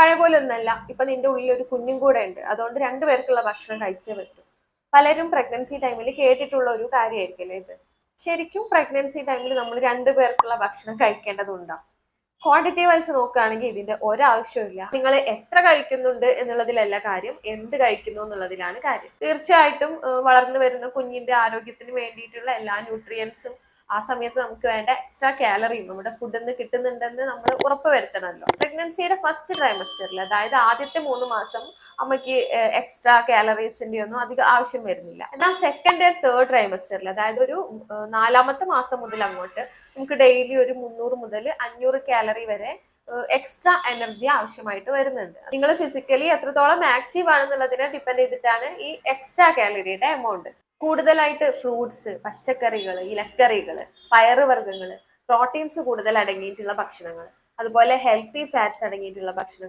പഴയ പോലെ ഒന്നല്ല ഇപ്പൊ നിന്റെ ഉള്ളിൽ ഒരു കുഞ്ഞും കൂടെ ഉണ്ട്. അതുകൊണ്ട് രണ്ടുപേർക്കുള്ള ഭക്ഷണം കഴിച്ചേ പറ്റൂ. പലരും പ്രഗ്നൻസി ടൈമിൽ കേട്ടിട്ടുള്ള ഒരു കാര്യമായിരിക്കില്ലേ ഇത്? ശരിക്കും പ്രഗ്നൻസി ടൈമിൽ നമ്മൾ രണ്ടു പേർക്കുള്ള ഭക്ഷണം കഴിക്കേണ്ടതുണ്ടാവും ക്വാണ്ടിറ്റി വൈസ് നോക്കുകയാണെങ്കിൽ ഇതിന്റെ ഒരാവശ്യമില്ല നിങ്ങൾ എത്ര കഴിക്കുന്നുണ്ട് എന്നുള്ളതിലല്ല കാര്യം എന്ത് കഴിക്കുന്നു എന്നുള്ളതിലാണ് കാര്യം. തീർച്ചയായിട്ടും വളർന്നു വരുന്ന കുഞ്ഞിന്റെ ആരോഗ്യത്തിന് വേണ്ടിയിട്ടുള്ള എല്ലാ ന്യൂട്രിയൻസും ആ സമയത്ത് നമുക്ക് വേണ്ട എക്സ്ട്രാ കാലറിയും നമ്മുടെ ഫുഡിൽ നിന്ന് കിട്ടുന്നുണ്ടെന്ന് നമ്മൾ ഉറപ്പ് വരുത്തണമല്ലോ. പ്രഗ്നൻസിയുടെ ഫസ്റ്റ് ട്രൈമസ്റ്ററിൽ അതായത് ആദ്യത്തെ മൂന്ന് മാസം അമ്മയ്ക്ക് എക്സ്ട്രാ കാലറീസിന്റെ ഒന്നും അധികം ആവശ്യം വരുന്നില്ല. എന്നാൽ സെക്കൻഡ് ആൻഡ് തേർഡ് ട്രൈമസ്റ്ററിൽ അതായത് ഒരു നാലാമത്തെ മാസം മുതൽ അങ്ങോട്ട് നമുക്ക് ഡെയിലി ഒരു മുന്നൂറ് മുതൽ അഞ്ഞൂറ് കാലറി വരെ എക്സ്ട്രാ എനർജി ആവശ്യമായിട്ട് വരുന്നുണ്ട്. നിങ്ങൾ ഫിസിക്കലി എത്രത്തോളം ആക്റ്റീവ് ആണെന്നുള്ളതിനെ ഡിപ്പെൻഡ് ചെയ്തിട്ടാണ് ഈ എക്സ്ട്രാ കാലറിയുടെ എമൗണ്ട് കൂടുതലായിട്ട് ഫ്രൂട്ട്സ് പച്ചക്കറികൾ ഇലക്കറികൾ പയറുവർഗങ്ങൾ പ്രോട്ടീൻസ് കൂടുതൽ അടങ്ങിയിട്ടുള്ള ഭക്ഷണങ്ങൾ. അതുപോലെ ഹെൽത്തി ഫാറ്റ്സ് അടങ്ങിയിട്ടുള്ള ഭക്ഷണങ്ങൾ.